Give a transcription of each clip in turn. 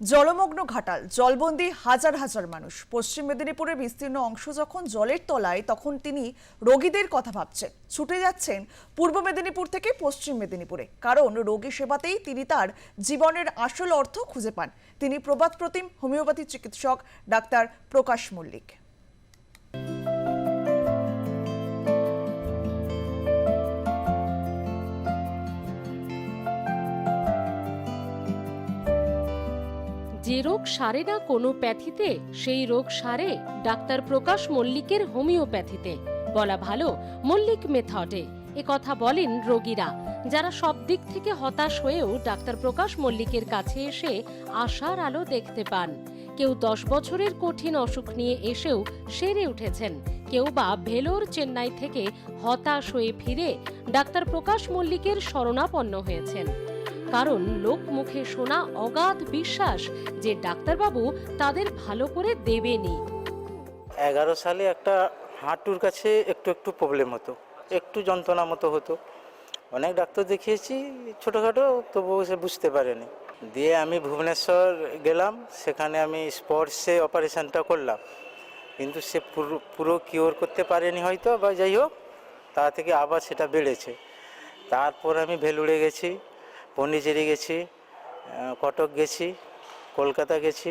জলমগ্ন ঘাটাল, জলবন্দি হাজার হাজার মানুষ। পশ্চিম মেদিনীপুরের বিস্তীর্ণ অংশ যখন জলের তলায়, তখন তিনি রোগীদের কথা ভাবছেন। ছুটে যাচ্ছেন পূর্ব মেদিনীপুর থেকে পশ্চিম মেদিনীপুরে। কারণ রোগী সেবাতেই তিনি তার জীবনের আসল অর্থ খুঁজে পান। তিনি প্রবাদ প্রতিম, হোমিওপ্যাথি চিকিৎসক ডাক্তার প্রকাশ মল্লিক। যে রোগ সারে না কোনো প্যাথিতে, সেই রোগ সারে ডাক্তার প্রকাশ মল্লিকের হোমিওপ্যাথিতে। বলা ভালো, মল্লিক মেথডে। এ কথা বলেন রোগীরা, যারা সব দিক থেকে হতাশ হয়েও ডাক্তার প্রকাশ মল্লিকের কাছে এসে আশার আলো দেখতে পান। কেউ দশ বছরের কঠিন অসুখ নিয়ে এসেও সেরে উঠেছেন। কেউ বা ভেলোর চেন্নাই থেকে হতাশ হয়ে ফিরে ডাক্তার প্রকাশ মল্লিকের শরণাপন্ন হয়েছেন। কারণ লোক মুখে শোনা অগাধ বিশ্বাস যে ডাক্তারবাবু তাদের ভালো করে দেবেনি এগারো সালে একটা হাঁটুর কাছে একটু একটু প্রবলেম হতো, একটু যন্ত্রণা মতো হতো। অনেক ডাক্তার দেখিয়েছি, ছোটোখাটো, তবুও সে বুঝতে পারেনি। দিয়ে আমি ভুবনেশ্বর গেলাম, সেখানে আমি স্পর্শে অপারেশনটা করলাম। কিন্তু সে পুরো পুরো কিওর করতে পারেনি হয়তো, বা যাই হোক, তা থেকে আবার সেটা বেড়েছে। তারপর আমি ভেলুড়ে গেছি। পন্ডিচেরি গেছি কটক গেছি, কলকাতা গেছি,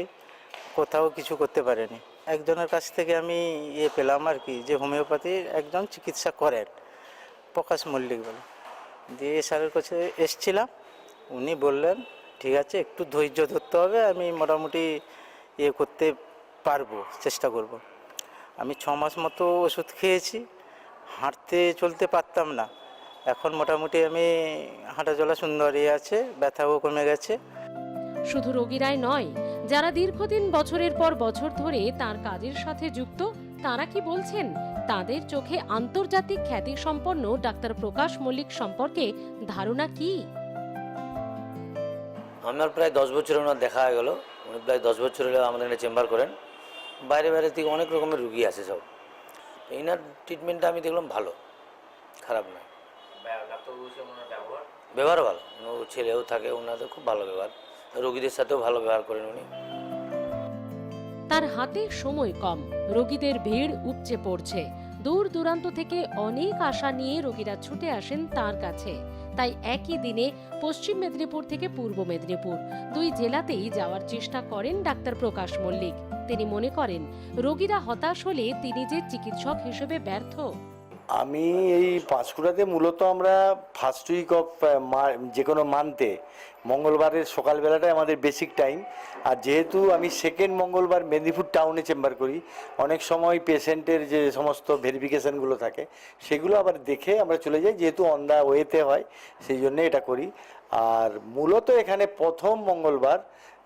কোথাও কিছু করতে পারেনি। একজনের কাছ থেকে আমি ইয়ে পেলাম আর কি যে হোমিওপ্যাথির একজন চিকিৎসা করেন, প্রকাশ মল্লিক বলে। দিয়ে স্যারের কাছে এসছিলাম, উনি বললেন, ঠিক আছে, একটু ধৈর্য ধরতে হবে, আমি মোটামুটি ইয়ে করতে পারব, চেষ্টা করব। আমি ছ মাস মতো ওষুধ খেয়েছি, হাঁটতে চলতে পারতাম না। এখন মোটামুটি আমি হাঁটা চলা সুন্দর ইয়ে আছে ব্যথাও কমে গেছে। শুধু রোগীরাই নয় যারা দীর্ঘদিন বছরের পর বছর ধরে তার কাজের সাথে যুক্ত তারা কি বলছেন? তাদের চোখে আন্তর্জাতিক খ্যাতি সম্পন্ন ডাক্তার প্রকাশ মল্লিক সম্পর্কে ধারণা কি? আমার প্রায় দশ বছর ওনার দেখা হয়ে গেল। উনি প্রায় দশ বছর হলে আমাদের এখানে চেম্বার করেন। বাইরে বাইরে থেকে অনেক রকমের রুগী আসে সব। এনার ট্রিটমেন্টটা আমি দেখলাম ভালো খারাপ নয়। ব্যবহার ভালো। ও ছেলেও থাকে ওনাদের খুব ভালো ব্যবহার। রোগীদের সাথেও ভালো ব্যবহার করেন উনি। তার হাতে সময় কম রোগীদের ভিড় উপচে পড়ছে। দূর দূরান্ত থেকে অনেক আশা নিয়ে রোগীরা ছুটে আসেন তার কাছে। তাই একই দিনে পশ্চিম মেদিনীপুর থেকে পূর্ব মেদিনীপুর দুই জেলাতেই যাওয়ার চেষ্টা করেন ডাক্তার প্রকাশ মল্লিক। তিনি মনে করেন রোগীরা হতাশ হলে তিনি যে চিকিৎসক হিসেবে ব্যর্থ। আমি এই পাঁশকুড়াতে মূলত আমরা ফার্স্ট উইক অফ যে কোনো মান্থে মঙ্গলবারের সকালবেলাটাই আমাদের বেসিক টাইম আর যেহেতু আমি সেকেন্ড মঙ্গলবার মেদিনীপুর টাউনে চেম্বার করি, অনেক সময় পেশেন্টের যে সমস্ত ভেরিফিকেশানগুলো থাকে, সেগুলো আবার দেখে আমরা চলে যাই, যেহেতু অন ওয়েতে হয়, সেই জন্যে এটা করি। আর মূলত এখানে প্রথম মঙ্গলবার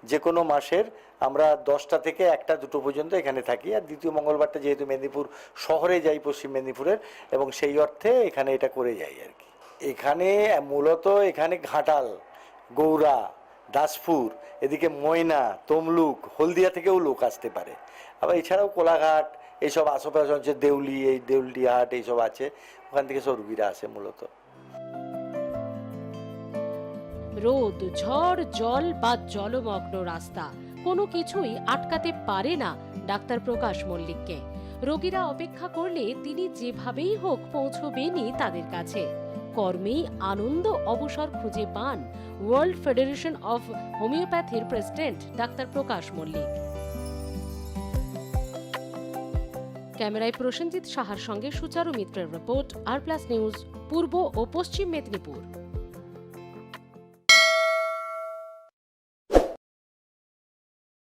যে কোনো মাসের আমরা দশটা থেকে একটা দুটো পর্যন্ত এখানে থাকি। আর দ্বিতীয় মঙ্গলবারটা যেহেতু মেদিনীপুর শহরে যাই, পশ্চিম মেদিনীপুরের, এবং সেই অর্থে এখানে এটা করে যাই আর কি। এখানে মূলত এখানে ঘাটাল গৌড়া দাসপুর, এদিকে ময়না, তমলুক, হলদিয়া থেকেও লোক আসতে পারে। আবার এছাড়াও কোলাঘাট এইসব আশেপাশে হচ্ছে দেউলি, এই দেউলটিহাট, এইসব আছে। ওখান থেকে সব রুগীরা আসে মূলত। রোদ, ঝড়, জল বা জলমগ্ন রাস্তা, কোনো কিছুই আটকাতে পারে না ডাক্তার প্রকাশ মল্লিককে। রোগীরা অপেক্ষা করলে তিনি যেভাবেই হোক পৌঁছবেনই তাদের কাছে। কর্মেই আনন্দ অবসর খুঁজে পান ওয়ার্ল্ড ফেডারেশন অফ হোমিওপ্যাথির প্রেসিডেন্ট ডাক্তার প্রকাশ মল্লিক। ক্যামেরায় প্রসেনজিৎ সাহার সঙ্গে সুচারু মিত্রের রিপোর্ট আর প্লাস নিউজ পূর্ব ও পশ্চিম মেদিনীপুর।